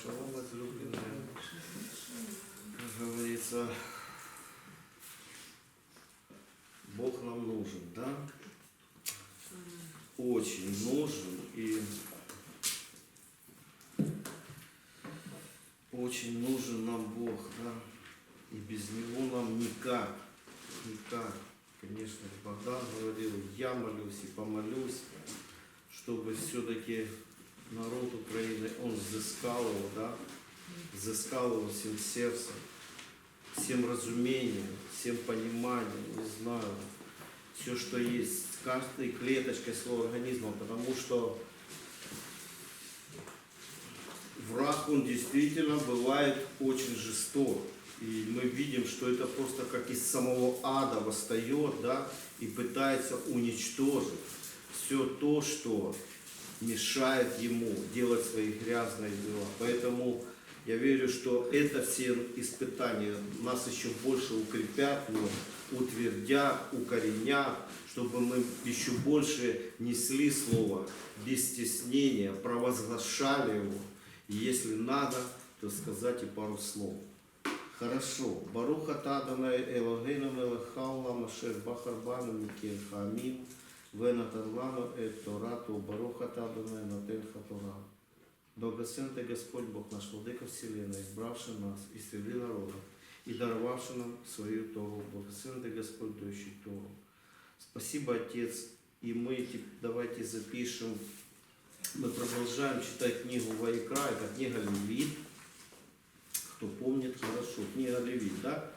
шалом, возлюбленные. Как говорится, Бог нам нужен, да? Очень нужен и очень нужен нам Бог, да? И без Него нам никак, никак. Конечно, Богдан говорил, я молюсь и помолюсь, чтобы все-таки народ Украины, он взыскал его, да, взыскал его всем сердцем, всем разумением, всем пониманием, не знаю, все, что есть, с каждой клеточкой своего организма, потому что враг, он действительно бывает очень жесток. И мы видим, что это просто как из самого ада восстает, да, и пытается уничтожить все то, что мешает ему делать свои грязные дела. Поэтому я верю, что это все испытания нас еще больше укрепят, но утвердят, укоренят, чтобы мы еще больше несли Слово без стеснения, провозглашали его. И если надо, то сказать и пару слов. Хорошо. Баруха Тадана Элогейна Мелехаула Машер Бахарбану Микель Хамим Венатарлану Эт Торату Баруха Тадана Нательха Тора. Благословен Ты Господь Бог наш Владыка Вселенной, избравший нас из среды народа и даровавший нам свою Тору. Благословен Ты Господь, дающий Тору. Спасибо, Отец. И мы давайте запишем. Мы продолжаем читать книгу Вайкра, это книга Левит. Кто помнит, хорошо, книга Левит, да?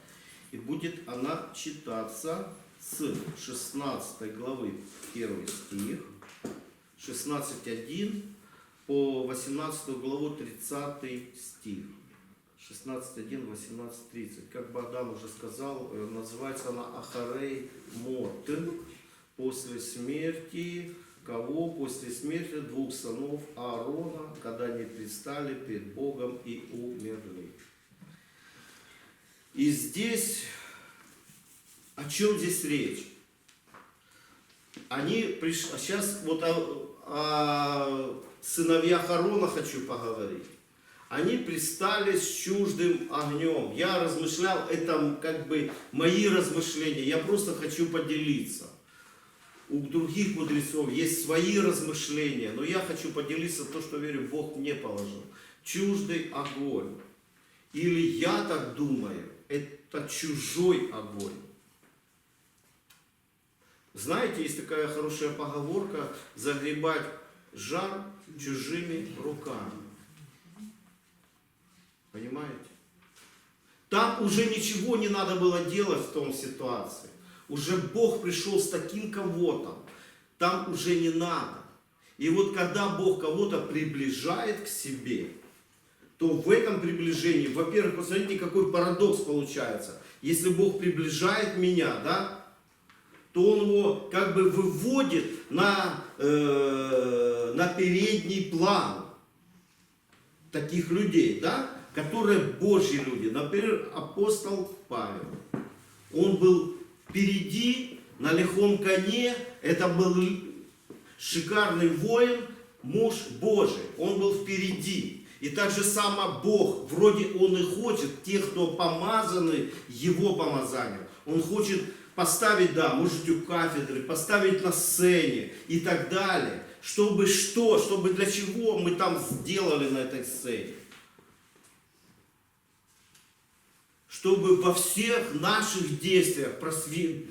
И будет она читаться с 16 главы 1 стих, 16.1 по 18 главу 30 стих. 16.1, 18.30. Как Богдан уже сказал, э, называется она Ахарей Мот. После смерти кого? После смерти двух сынов Аарона, когда они предстали перед Богом и умерли. И здесь, о чем здесь речь? Они пришли, сейчас вот о, о сыновьях Аарона хочу поговорить. Они пристали с чуждым огнем. Я размышлял, это как бы мои размышления. Я просто хочу поделиться. У других мудрецов есть свои размышления, но я хочу поделиться то, что верю, Бог мне положил. Чуждый огонь. Или я так думаю, это чужой огонь. Знаете, есть такая хорошая поговорка загребать жар чужими руками. Понимаете? Там уже ничего не надо было делать в том ситуации. Уже Бог пришел с таким кого-то. Там уже не надо. И вот когда Бог кого-то приближает к себе, то в этом приближении, во-первых, посмотрите, какой парадокс получается. Если Бог приближает меня, да, то Он его как бы выводит на, э, на передний план таких людей, да, которые Божьи люди. Например, апостол Павел. Он был впереди, на лихом коне, это был шикарный воин, муж Божий. Он был впереди. И так же само Бог, вроде Он и хочет, тех, кто помазаны Его помазанием. Он хочет поставить, да, может у кафедры, поставить на сцене и так далее. Чтобы что, чтобы для чего мы там сделали на этой сцене. Чтобы во всех наших действиях просви-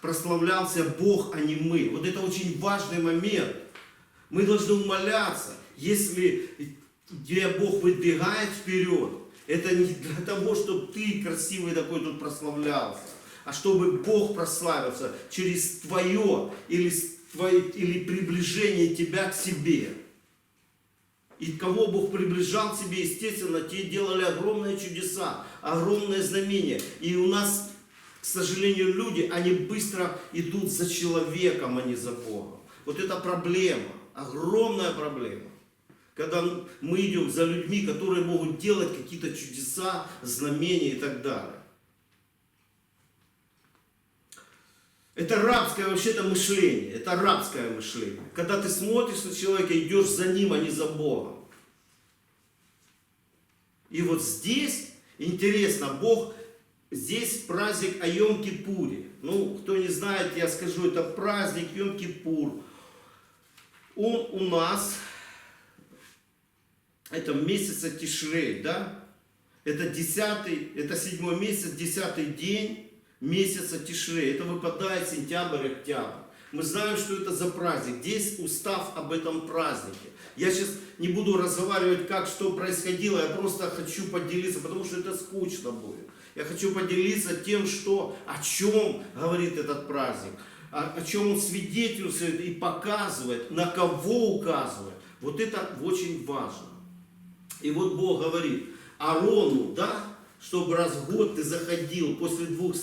прославлялся Бог, а не мы. Вот это очень важный момент. Мы должны умоляться, если где Бог выдвигает вперед, это не для того, чтобы ты красивый такой тут прославлялся, а чтобы Бог прославился через твое или, твое, или приближение тебя к себе. И кого Бог приближал к себе, естественно, те делали огромные чудеса, огромные знамения. И у нас, к сожалению, люди, они быстро идут за человеком, а не за Богом. Вот это проблема, огромная проблема. Когда мы идем за людьми, которые могут делать какие-то чудеса, знамения и так далее. Это рабское вообще-то мышление. Это рабское мышление. Когда ты смотришь на человека, идешь за ним, а не за Богом. И вот здесь, интересно, Бог, здесь праздник о Йом-Кипуре. Ну, кто не знает, я скажу, это праздник Йом-Кипур. Он у нас, это месяца Тишрей, да? Это десятый, это седьмой месяц, десятый день месяца Тишрей. Это выпадает сентябрь, октябрь. Мы знаем, что это за праздник. Здесь устав об этом празднике. Я сейчас не буду разговаривать, как что происходило, я просто хочу поделиться, потому что это скучно будет. Я хочу поделиться тем, что, о чем говорит этот праздник, о, о чем он свидетельствует и показывает, на кого указывает. Вот это очень важно. И вот Бог говорит, Арону, да, чтобы раз в год ты заходил после двух,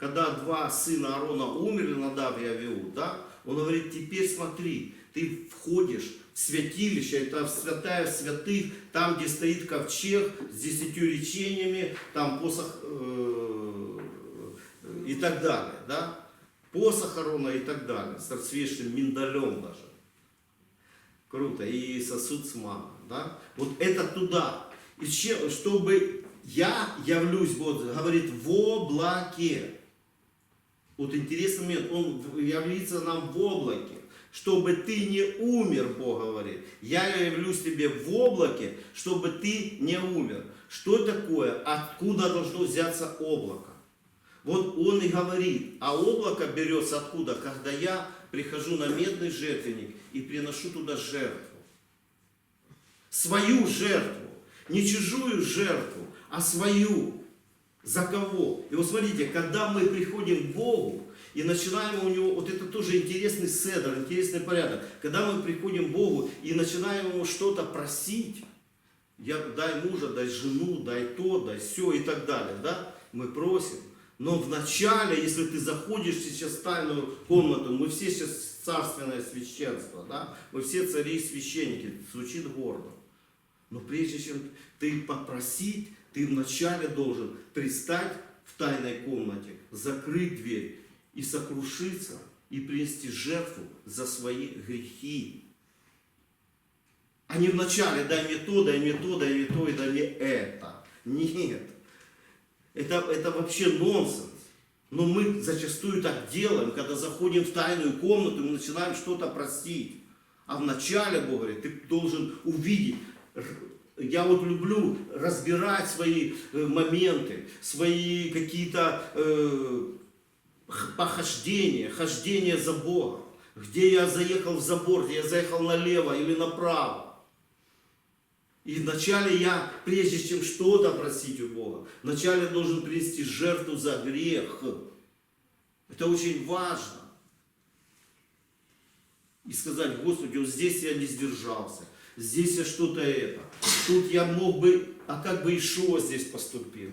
когда два сына Аарона умерли, Надав и Авиуд, да, он говорит, теперь смотри, ты входишь в святилище, это святая святых, там, где стоит ковчег с десятью речениями, там посох э, и так далее, да, посох Аарона и так далее, с расцветшим миндалем даже. Круто. И сосуд с маном. Да? Вот это туда. И чтобы я явлюсь, вот говорит, в облаке. Вот интересный момент, он явится нам в облаке. Чтобы ты не умер, Бог говорит. Я явлюсь тебе в облаке, чтобы ты не умер. Что такое? Откуда должно взяться облако? Вот он и говорит, а облако берется откуда? Когда я прихожу на медный жертвенник и приношу туда жертву. Свою жертву. Не чужую жертву, а свою. За кого? И вот смотрите, когда мы приходим к Богу и начинаем у него, вот это тоже интересный седр, интересный порядок. Когда мы приходим к Богу и начинаем его что-то просить, я, дай мужа, дай жену, дай то, дай все и так далее, да? Мы просим. Но вначале, если ты заходишь сейчас в тайную комнату, мы все сейчас царственное священство, да? Мы все цари и священники, звучит гордо. Но прежде чем ты попросить, ты вначале должен пристать в тайной комнате, закрыть дверь и сокрушиться, и принести жертву за свои грехи. А не вначале дай мне то, дай мне то, дай мне то и дай мне это. Нет. Это, это вообще нонсенс. Но мы зачастую так делаем, когда заходим в тайную комнату, мы начинаем что-то просить. А вначале, Бог говорит, ты должен увидеть. Я вот люблю разбирать свои э, моменты, свои какие-то э, похождения, хождение за Богом. Где я заехал в забор, где я заехал налево или направо. И вначале я, прежде чем что-то просить у Бога, вначале должен принести жертву за грех. Это очень важно. И сказать, Господи, вот здесь я не сдержался, здесь я что-то это. Тут я мог бы, а как бы Ишуа здесь поступил?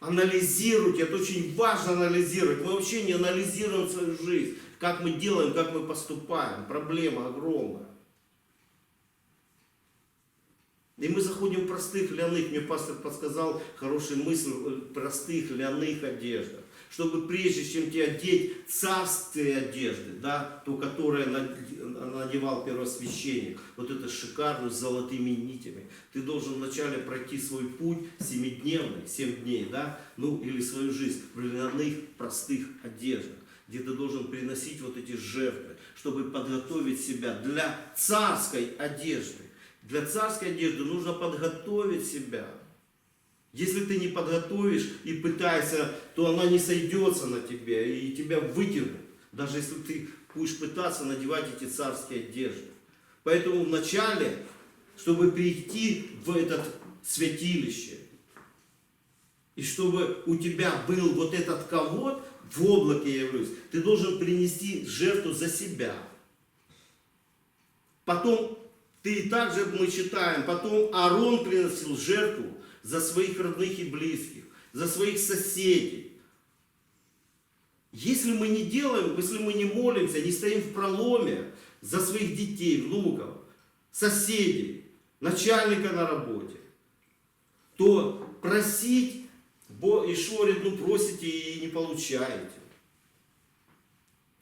Анализируйте, это очень важно анализировать. Мы вообще не анализируем свою жизнь, как мы делаем, как мы поступаем. Проблема огромная. И мы заходим в простых ляных, мне пастор подсказал хорошую мысль, э, простых ляных одеждах. Чтобы прежде чем тебе одеть царские одежды, да, то, которое над- надевал первосвященник, вот это шикарную с золотыми нитями, ты должен вначале пройти свой путь семидневный, семь дней, да, ну или свою жизнь в ляных простых одеждах, где ты должен приносить вот эти жертвы, чтобы подготовить себя для царской одежды. Для царской одежды нужно подготовить себя. Если ты не подготовишь и пытаешься, то она не сойдется на тебе и тебя вытянут. Даже если ты будешь пытаться надевать эти царские одежды. Поэтому вначале, чтобы прийти в это святилище, и чтобы у тебя был вот этот ковод, в облаке явлюсь, ты должен принести жертву за себя. Потом ты также мы читаем, потом Аарон приносил жертву за своих родных и близких, за своих соседей. Если мы не делаем, если мы не молимся, не стоим в проломе за своих детей, внуков, соседей, начальника на работе, то просить, Ишуа говорит, ну просите и не получаете.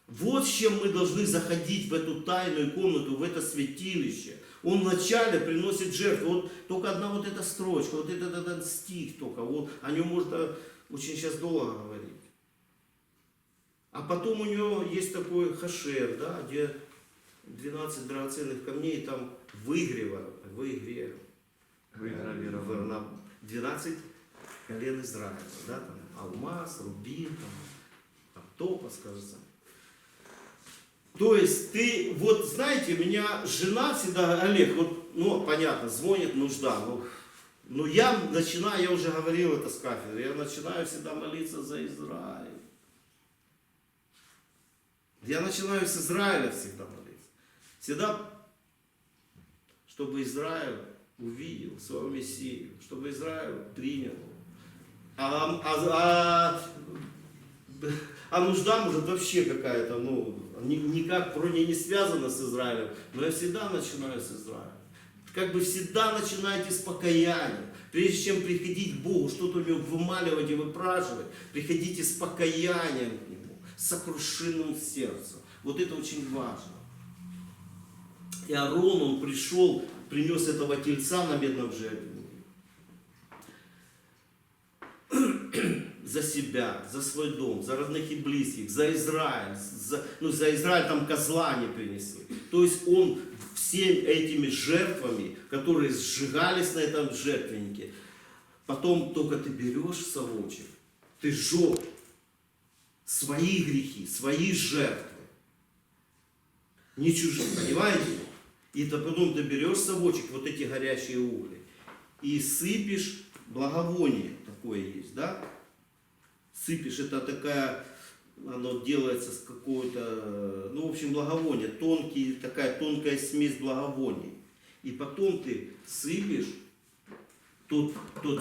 Вот с чем мы должны заходить в эту тайную комнату, в это святилище. Он вначале приносит жертву. Вот только одна вот эта строчка, вот этот, этот стих только. Вот, о нем можно очень сейчас долго говорить. А потом у него есть такой хашер, да, где 12 драгоценных камней, там в игре, в игре, Выгравировано. на 12 колен Израиля, да, там алмаз, рубин, там, там топаз, кажется. То есть ты, вот знаете, меня жена всегда, Олег, вот, ну, понятно, звонит нужда, ну, но я начинаю, я уже говорил это с кафедры, я начинаю всегда молиться за Израиль. Я начинаю с Израиля всегда молиться. Всегда, чтобы Израиль увидел своего Мессию, чтобы Израиль принял. А, а, а, а нужда может вообще какая-то, ну, никак вроде не связана с Израилем, но я всегда начинаю с Израиля. Как бы всегда начинайте с покаяния. Прежде чем приходить к Богу, что-то у него вымаливать и выпрашивать, приходите с покаянием к Нему, с сокрушенным сердцем. Вот это очень важно. И Аарон, он пришел, принес этого тельца на медном жертвеннике. За себя, за свой дом, за родных и близких, за Израиль. За, ну, за Израиль там козла не принесли. То есть он всеми этими жертвами, которые сжигались на этом жертвеннике, потом только ты берешь совочек, ты сжег свои грехи, свои жертвы не чужие, понимаете? И то потом ты берешь совочек, вот эти горящие угли, и сыпешь благовоние, такое есть, да? Сыпешь, это такая, оно делается с какой-то, ну, в общем, благовоние, тонкий, такая тонкая смесь благовоний. И потом ты сыпешь то, то,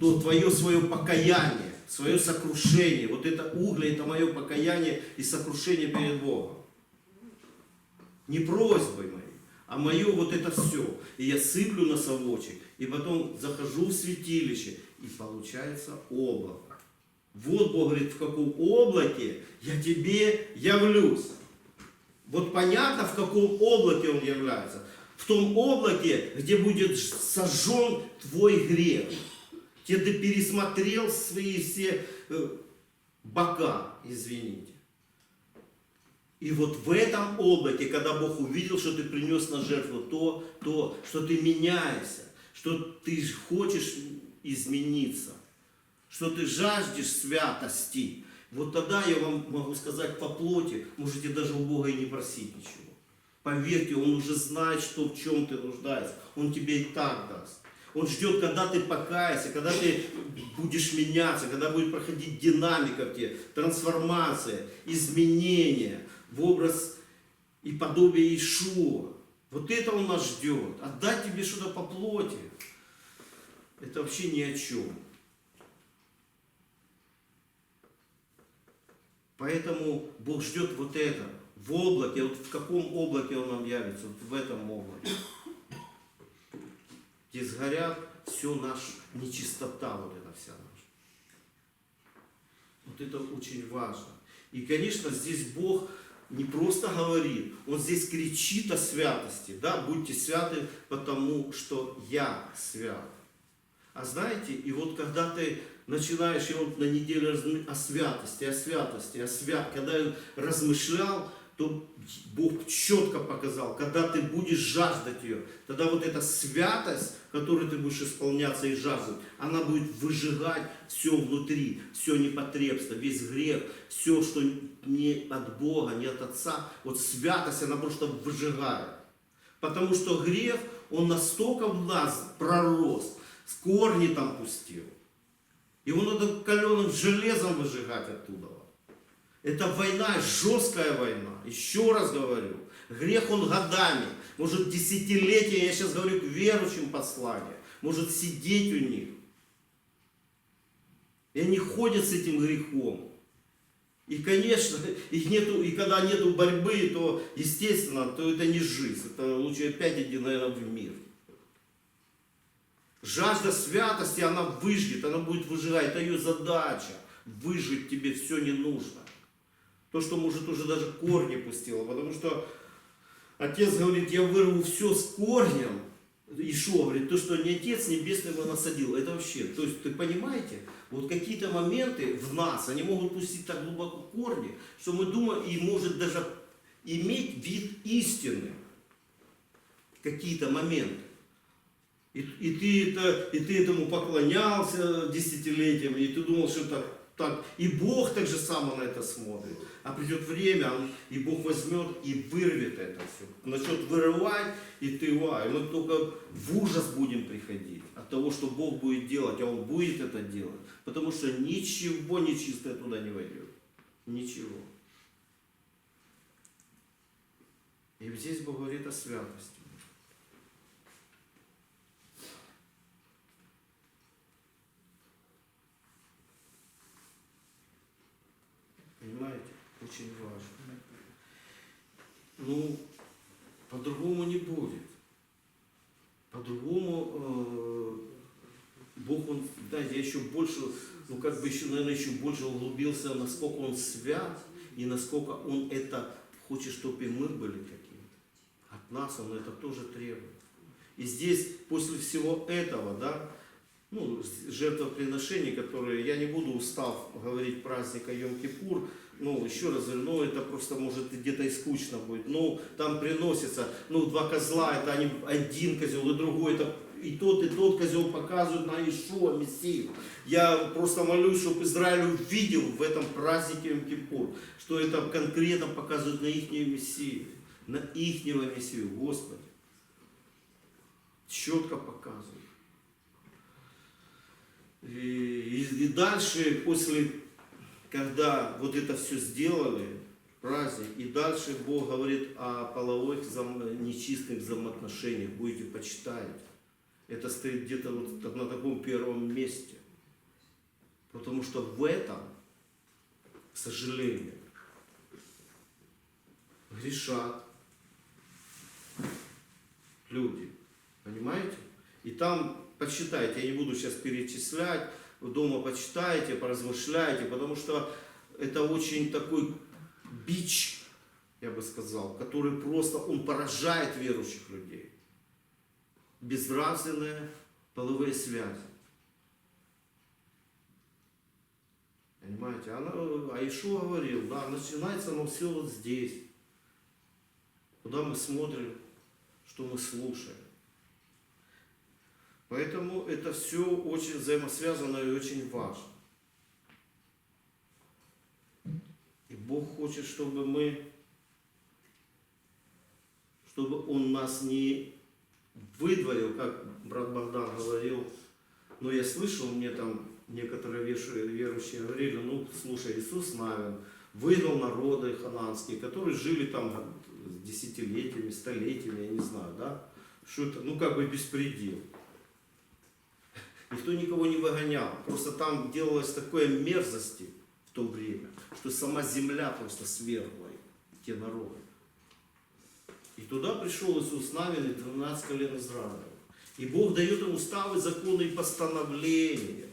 то твое свое покаяние, свое сокрушение, вот это угли, это мое покаяние и сокрушение перед Богом не просьбой моей, а мое вот это все. И я сыплю на совочек, и потом захожу в святилище, и получается облако. Вот Бог говорит, в каком облаке я тебе явлюсь. Вот понятно, в каком облаке Он является. В том облаке, где будет сожжен твой грех. Где ты пересмотрел свои все э, бока, извините. И вот в этом облаке, когда Бог увидел, что ты принес на жертву то, то, что ты меняешься, что ты хочешь измениться, что ты жаждешь святости, вот тогда я вам могу сказать по плоти, можете даже у Бога и не просить ничего. Поверьте, Он уже знает, что в чем ты нуждаешься. Он тебе и так даст. Он ждет, когда ты покаешься, когда ты будешь меняться, когда будет проходить динамика в тебе, трансформация, изменения в образ и подобие Ишуа. Вот это Он нас ждет. Отдать тебе что-то по плоти, это вообще ни о чем. Поэтому Бог ждет вот это. В облаке, вот в каком облаке Он нам явится? Вот в этом облаке. Где сгорят все наша нечистота, вот эта вся наша. Вот это очень важно. И, конечно, здесь Бог не просто говорит, Он здесь кричит о святости, да, будьте святы, потому что я свят. А знаете, и вот когда ты начинаешь, вот на неделе размы- о святости, о святости, о свят, когда я размышлял, то Бог четко показал, когда ты будешь жаждать ее, тогда вот эта святость, которой ты будешь исполняться и жаждать, она будет выжигать все внутри, все непотребство, весь грех, все, что не от Бога, не от Отца. Вот святость, она просто выжигает. Потому что грех, он настолько в нас пророс, корни там пустил. Его надо каленым железом выжигать оттуда. Это война, жесткая война. Еще раз говорю, грех он годами, может десятилетия, я сейчас говорю к верующим послания, может сидеть у них. И они ходят с этим грехом. И, конечно, и, нету, и когда нету борьбы, то, естественно, то это не жизнь. Это лучше опять иди, наверное, в мир. Жажда святости, она выжгет, она будет выжигать. Это ее задача. Выжить тебе все не нужно. То, что, может, уже даже корни пустило. Потому что отец говорит, я вырву все с корнем. Ишуа говорит, то, что не Отец Небесный его насадил. Это вообще, то есть, ты понимаете, вот какие-то моменты в нас, они могут пустить так глубоко корни, что мы думаем, и может даже иметь вид истины. Какие-то моменты. И, и, ты это, и ты этому поклонялся десятилетиями, и ты думал, что так, так. И Бог так же само на это смотрит. А придет время, и Бог возьмет и вырвет это все. Начнет вырывать, и ты, ва, и мы только в ужас будем приходить от того, что Бог будет делать, а Он будет это делать. Потому что ничего нечистое туда не войдет. Ничего. И здесь Бог говорит о святости. Понимаете? Очень важно. Ну, по-другому не будет. По-другому э, Бог, он, знаете, я еще больше, ну как бы еще, наверное, еще больше углубился, насколько он свят и насколько он это хочет, чтобы и мы были такими. От нас он это тоже требует. И здесь, после всего этого, да, ну, жертвоприношений, которые, я не буду устав говорить праздника Йом-Кипур, ну, еще раз говорю, ну, это просто может где-то и скучно будет. Ну, там приносится, ну, два козла, это они, один козел и другой, это и тот, и тот козел показывают на Ишуа, Мессию. Я просто молюсь, чтобы Израиль увидел в этом празднике Йом-Кипур, что это конкретно показывает на их Мессию, на ихнего Мессию, Господи. Четко показывает. И, и- и дальше, после, когда вот это все сделали, праздник, и дальше Бог говорит о половых взаим- нечистых взаимоотношениях, будете почитать. Это стоит где-то вот на таком первом месте. Потому что в этом, к сожалению, грешат люди. Понимаете? И там почитайте, я не буду сейчас перечислять, дома почитайте, поразмышляйте, потому что это очень такой бич, я бы сказал, который просто, он поражает верующих людей. Безнравственные половые связи. Понимаете? Она, а Ишуа говорил, да, начинается оно все вот здесь. Куда мы смотрим, что мы слушаем. Поэтому это все очень взаимосвязано и очень важно. И Бог хочет, чтобы мы, чтобы Он нас не выдворил, как брат Богдан говорил, но я слышал, мне там некоторые верующие, говорили, ну, слушай, Иисус Навин выгнал народы хананские, которые жили там десятилетиями, столетиями, я не знаю, да, что это, ну, как бы беспредел. Никто никого не выгонял. Просто там делалось такое мерзости в то время, что сама земля просто свергла те народы. И туда пришел Иисус Навин и 12 колен Израиля. И Бог дает им уставы, законы и постановления,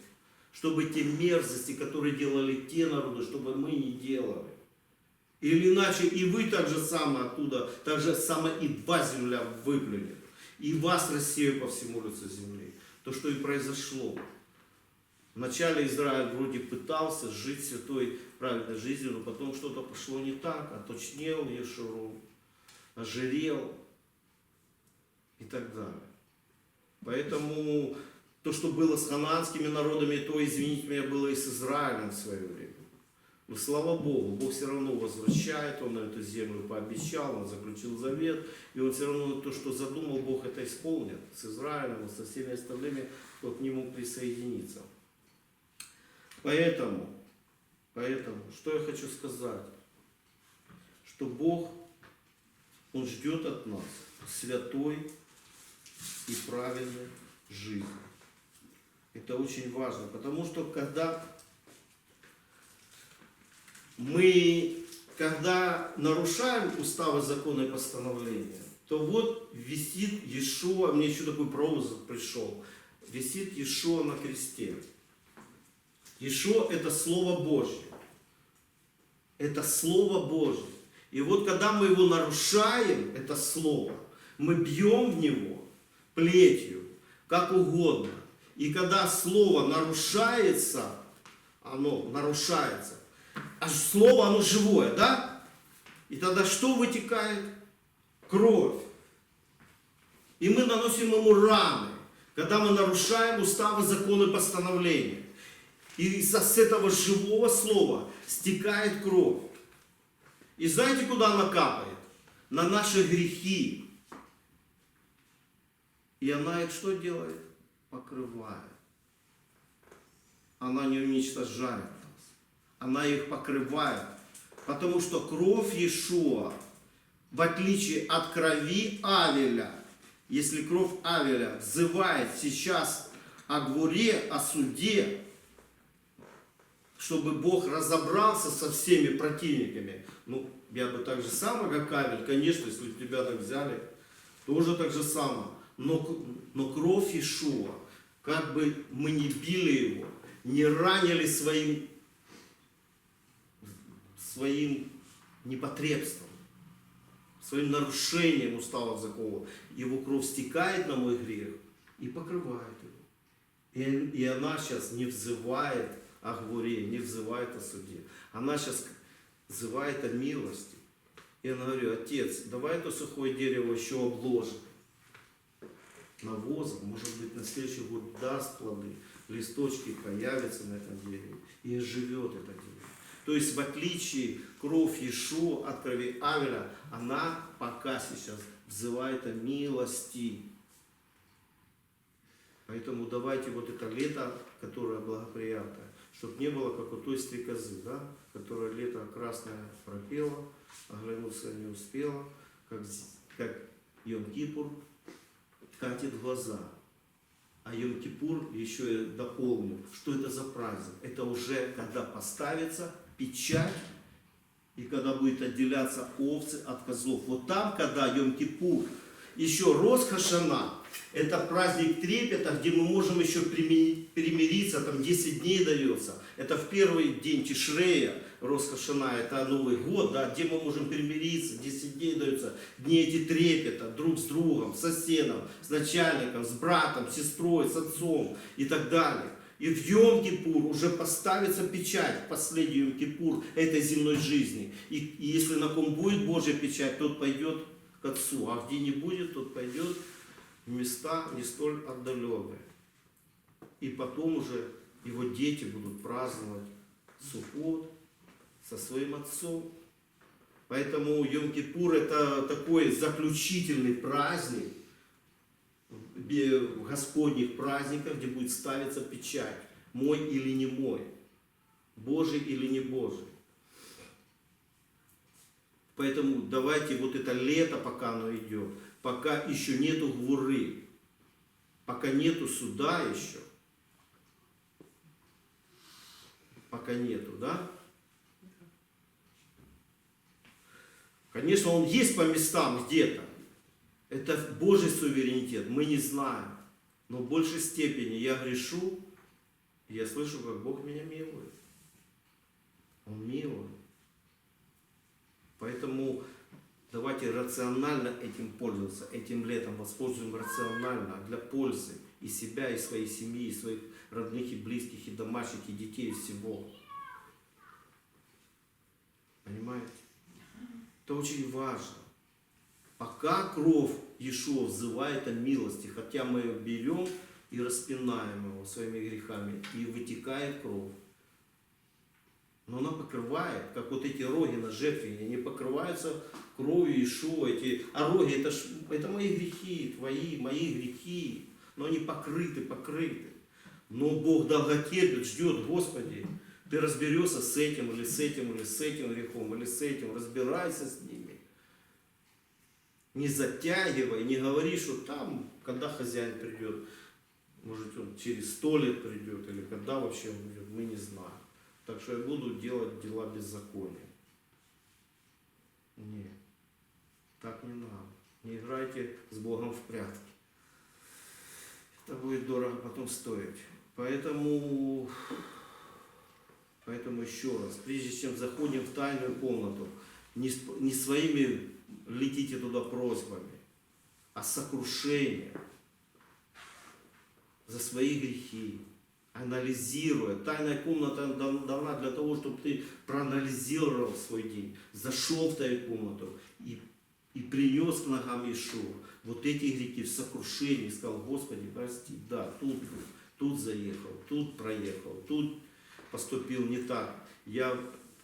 чтобы те мерзости, которые делали те народы, чтобы мы не делали. Или иначе и вы так же самое оттуда, так же самое и вас земля выплюнет. И вас рассею по всему лицу земли. То, что и произошло. Вначале Израиль вроде пытался жить святой, правильной жизнью, но потом что-то пошло не так, оточнел Ешуру, ожирел и так далее. Поэтому то, что было с хананскими народами, то, извините меня, было и с Израилем в свое время. Но слава Богу, Бог все равно возвращает, Он эту землю пообещал, Он заключил завет, и Он все равно то, что задумал Бог, это исполнит с Израилем, со всеми остальными, кто к Нему присоединится. Поэтому, поэтому, что я хочу сказать, что Бог, Он ждет от нас святой и правильной жизни. Это очень важно, потому что когда мы, когда нарушаем уставы, законы и постановления, то вот висит Иешуа, мне еще такой прообраз пришел, висит Иешуа на кресте. Иешуа это Слово Божье. Это Слово Божье. И вот когда мы его нарушаем, это Слово, мы бьем в него плетью, как угодно. И когда Слово нарушается, оно нарушается, а Слово оно живое, да? И тогда что вытекает? Кровь. И мы наносим ему раны, когда мы нарушаем уставы, законы, постановления. И с этого живого слова стекает кровь. И знаете, куда она капает? На наши грехи. И она их что делает? Покрывает. Она не уничтожает нас. Она их покрывает. Потому что кровь Иешуа, в отличие от крови Авеля, если кровь Авеля взывает сейчас о горе, о суде, чтобы Бог разобрался со всеми противниками. Ну, я бы так же самое, как Авель, конечно, если тебя так взяли, тоже так же самое. Но, но кровь Ишуа, как бы мы не били его, не ранили своим, своим непотребством, своим нарушением уставов закона, его кровь стекает на мой грех и покрывает его. И, и она сейчас не взывает о горе, не взывает о суде. Она сейчас взывает о милости. И я говорю, отец, давай это сухое дерево еще обложим навозом, может быть, на следующий год даст плоды, листочки появятся на этом дереве, и живет это дерево. То есть, в отличие кровь Иешуа от крови Авеля, она пока сейчас взывает о милости. Поэтому давайте вот это лето, которое благоприятное, чтобы не было как у той стрекозы, да, которая лето красное пропела, оглянуться не успела, как, как Йом-Кипур катит глаза. А Йом-Кипур еще я дополню, что это за праздник. Это уже когда поставится печать и когда будет отделяться овцы от козлов. Вот там, когда Йом-Кипур, еще Рос Хашана, это праздник трепета, где мы можем еще примириться, там 10 дней дается. Это в первый день Тишрея, Рос Хашана, это Новый год, да, где мы можем примириться, 10 дней дается, дни эти трепета друг с другом, с соседом, с начальником, с братом, с сестрой, с отцом и так далее. И в Йом-Кипур уже поставится печать, последний Йом-Кипур этой земной жизни. И, и если на ком будет Божья печать, тот пойдет к Отцу, а где не будет, тот пойдет места не столь отдаленные. И потом уже его дети будут праздновать Суккот со своим отцом. Поэтому Йом-Кипур это такой заключительный праздник, Господних праздников, где будет ставиться печать, мой или не мой, Божий или не Божий. Поэтому давайте вот это лето, пока оно идет, пока еще нету гвуры, пока нету суда еще, пока нету, да? Конечно, он есть по местам где-то. Это Божий суверенитет, мы не знаем. Но в большей степени я грешу, и я слышу, как Бог меня милует. Он милует. Поэтому давайте рационально этим пользоваться, этим летом воспользуем рационально для пользы и себя, и своей семьи, и своих родных, и близких, и домашних, и детей, и всего. Понимаете? Это очень важно. Пока кровь Иешуа взывает о милости, хотя мы ее берем и распинаем его своими грехами, и вытекает кровь. Но она покрывает, как вот эти роги на жертве, они покрываются кровью Иешуа. Эти, а роги это, ж- это мои грехи, твои, мои грехи. Но они покрыты, покрыты. Но Бог долготерпит, ждет, Господи, ты разберешься с этим, или с этим, или с этим грехом, или с этим, разбирайся с ними. Не затягивай, не говори, что там, когда хозяин придет, может он через сто лет придет, или когда вообще он придет, мы не знаем. Так что я буду делать дела беззакония. Нет, так не надо. Не играйте с Богом в прятки. Это будет дорого потом стоить. Поэтому Поэтому еще раз, прежде чем заходим в тайную комнату, не, не своими летите туда просьбами, а сокрушением за свои грехи, анализируя. Тайная комната дан- дана для того, чтобы ты проанализировал свой день, зашел в тайную комнату и, и принес к ногам Иешуа вот эти грехи в сокрушении, сказал, Господи, прости, да, тут, тут заехал, тут проехал, тут поступил не так. Я...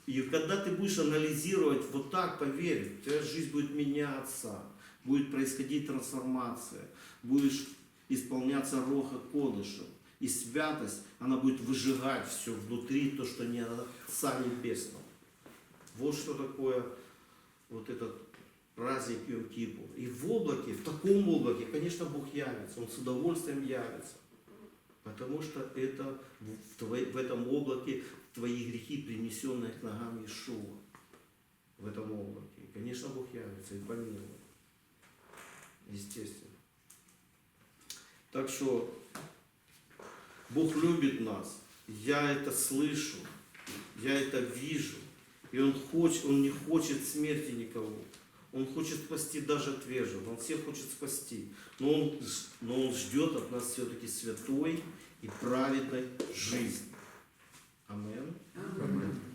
И когда ты будешь анализировать вот так, поверь, твоя жизнь будет меняться, будет происходить трансформация, будешь исполняться Роха Кодыша. И святость, она будет выжигать все внутри, то, что не от Отца Небесного. Вот что такое вот этот праздник Йом Кипур. И в облаке, в таком облаке, конечно, Бог явится, Он с удовольствием явится. Потому что это в, твой- в этом облаке твои грехи, принесенные к ногам Иешуа. В этом облаке. И, конечно, Бог явится и помилует. Естественно. Так что Бог любит нас. Я это слышу. Я это вижу. И Он, хочет, он не хочет смерти никого. Он хочет спасти даже отверженных. Он всех хочет спасти. Но он, но он ждет от нас все-таки святой и праведной жизни. Амен. Амен.